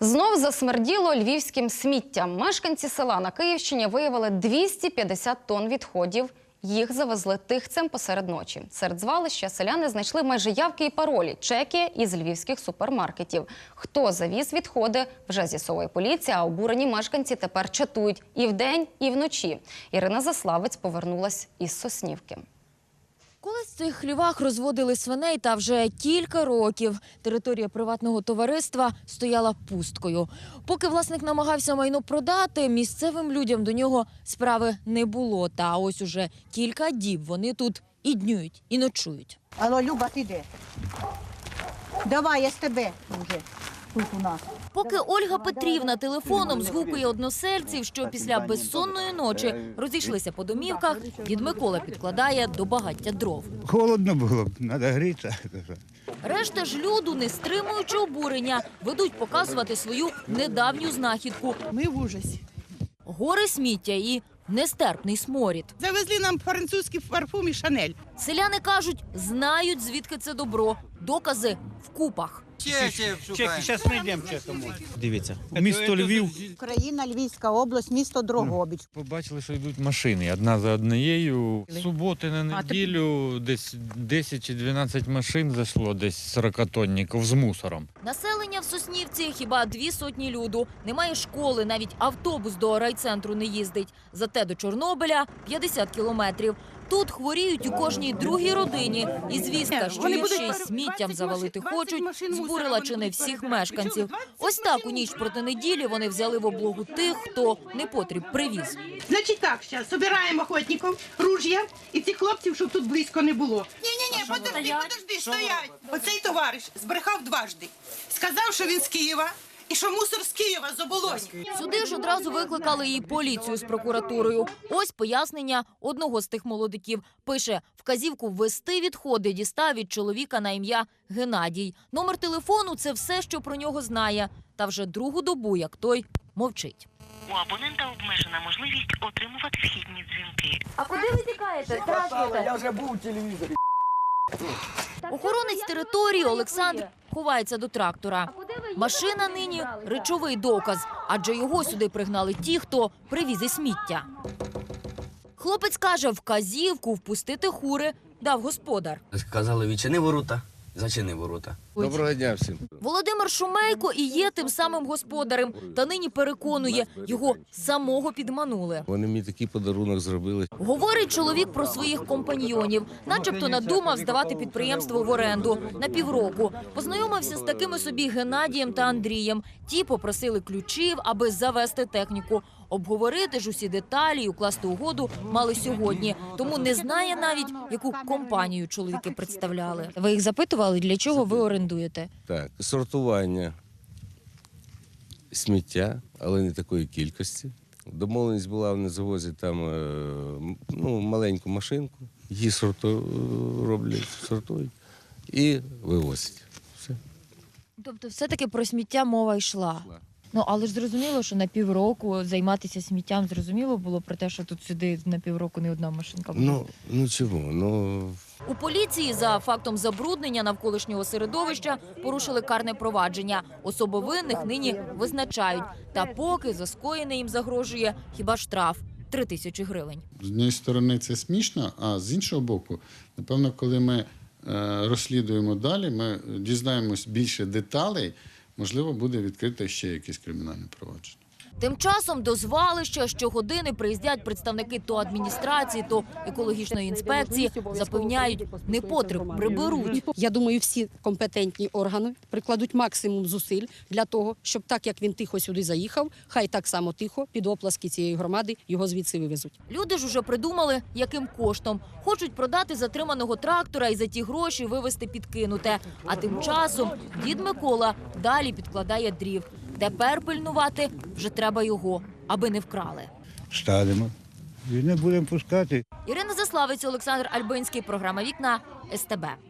Знов засмерділо львівським сміттям. Мешканці села на Київщині виявили 250 тонн відходів. Їх завезли тихцем посеред ночі. Серед звалища селяни знайшли майже явки і паролі, чеки із львівських супермаркетів. Хто завіз відходи, вже з'ясовує поліція, а обурені мешканці тепер чатують і вдень, і вночі. Ірина Заславець повернулась із Соснівки. Колись в цих хлівах розводили свиней, та вже кілька років територія приватного товариства стояла пусткою. Поки власник намагався майно продати, місцевим людям до нього справи не було. Та ось уже кілька діб вони тут і днюють, і ночують. Алло, Люба, ти де? Давай, я з тебе вже тут у нас. Поки Ольга Петрівна телефоном згукує односельців, що після безсонної ночі розійшлися по домівках, дід Микола підкладає до багаття дров. Холодно було, треба грітися. Решта ж люду, не стримуючи обурення, ведуть показувати свою недавню знахідку Ми в ужасі. гори сміття і нестерпний сморід. Завезли нам французький парфум і шанель. Селяни кажуть, знають звідки це добро. Докази в купах. Чеки, зараз знайдемо чекому. Дивіться, місто Львів. Україна, Львівська область, місто Дрогобич. Побачили, що йдуть машини одна за однією. З Суботи на неділю десь 10 чи 12 машин зайшло, десь 40-тонників з мусором. Населення в Соснівці хіба дві сотні люду. Немає школи, навіть автобус до райцентру не їздить. Зате до Чорнобиля 50 кілометрів. Тут хворіють у кожній другій родині. І звістка, що їх ще й сміттям завалити хочуть, збурила чи не всіх мешканців. Ось так у ніч проти неділі вони взяли в облогу тих, хто непотріб привіз. Значить так, зараз збираємо охотників, руж'я і цих хлопців, щоб тут близько не було. Ні, ні, ні, подожди, подожди, стоять. Оцей товариш збрехав дважди. Сказав, що він з Києва і що мусор з Києва з оболоні. Сюди ж одразу викликали і поліцію з прокуратурою. Ось пояснення одного з тих молодиків. Пише, вказівку ввести відходи дістав від чоловіка на ім'я Геннадій. Номер телефону – це все, що про нього знає. Та вже другу добу, як той, мовчить. У абонента обмежена можливість отримувати вхідні дзвінки. А куди ви тікаєте? Я вже був у телевізорі. Охоронець території Олександр ховається до трактора. Машина нині речовий доказ, адже його сюди пригнали ті, хто привіз і сміття. Хлопець каже, вказівку впустити хури дав господар. Сказали, відчини ворота, зачини ворота. Доброго дня всім. Володимир Шумейко і є тим самим господарем, та нині переконує, його самого підманули. Вони мені такий подарунок зробили. Говорить чоловік про своїх компаньйонів, начебто надумав здавати підприємство в оренду на півроку. Познайомився з такими собі Геннадієм та Андрієм. Ті попросили ключів, аби завести техніку. Обговорити ж усі деталі і укласти угоду мали сьогодні. Тому не знає навіть, яку компанію чоловіки представляли. Ви їх запитували, для чого ви орендуєте? Так, сортування сміття, але не такої кількості. Домовленість була, вони завозять там е, ну, маленьку машинку, її сорту, роблять, сортують і вивозять. Все. Тобто, все-таки про сміття мова йшла. Ну але ж зрозуміло, що на півроку займатися сміттям зрозуміло було про те, що тут сюди на півроку не одна машинка буде. Ну, ну чого? Ну, У поліції за фактом забруднення навколишнього середовища порушили карне провадження. Особи винних нині визначають. Та поки за скоєне їм загрожує хіба штраф три тисячі гривень. З однієї сторони це смішно, а з іншого боку, напевно, коли ми е, розслідуємо далі, ми дізнаємось більше деталей, можливо, буде відкрите ще якесь кримінальне провадження. Тим часом до звалища щогодини приїздять представники то адміністрації, то екологічної інспекції. Запевняють, непотріб приберуть. Я думаю, всі компетентні органи прикладуть максимум зусиль для того, щоб так як він тихо сюди заїхав, хай так само тихо під оплески цієї громади його звідси вивезуть. Люди ж уже придумали, яким коштом. Хочуть продати затриманого трактора і за ті гроші вивезти підкинуте. А тим часом дід Микола далі підкладає дрів. Тепер пильнувати вже треба його, аби не вкрали. Ставимо. І не будемо пускати. Ірина Заславець, Олександр Альбинський. Програма Вікна СТБ.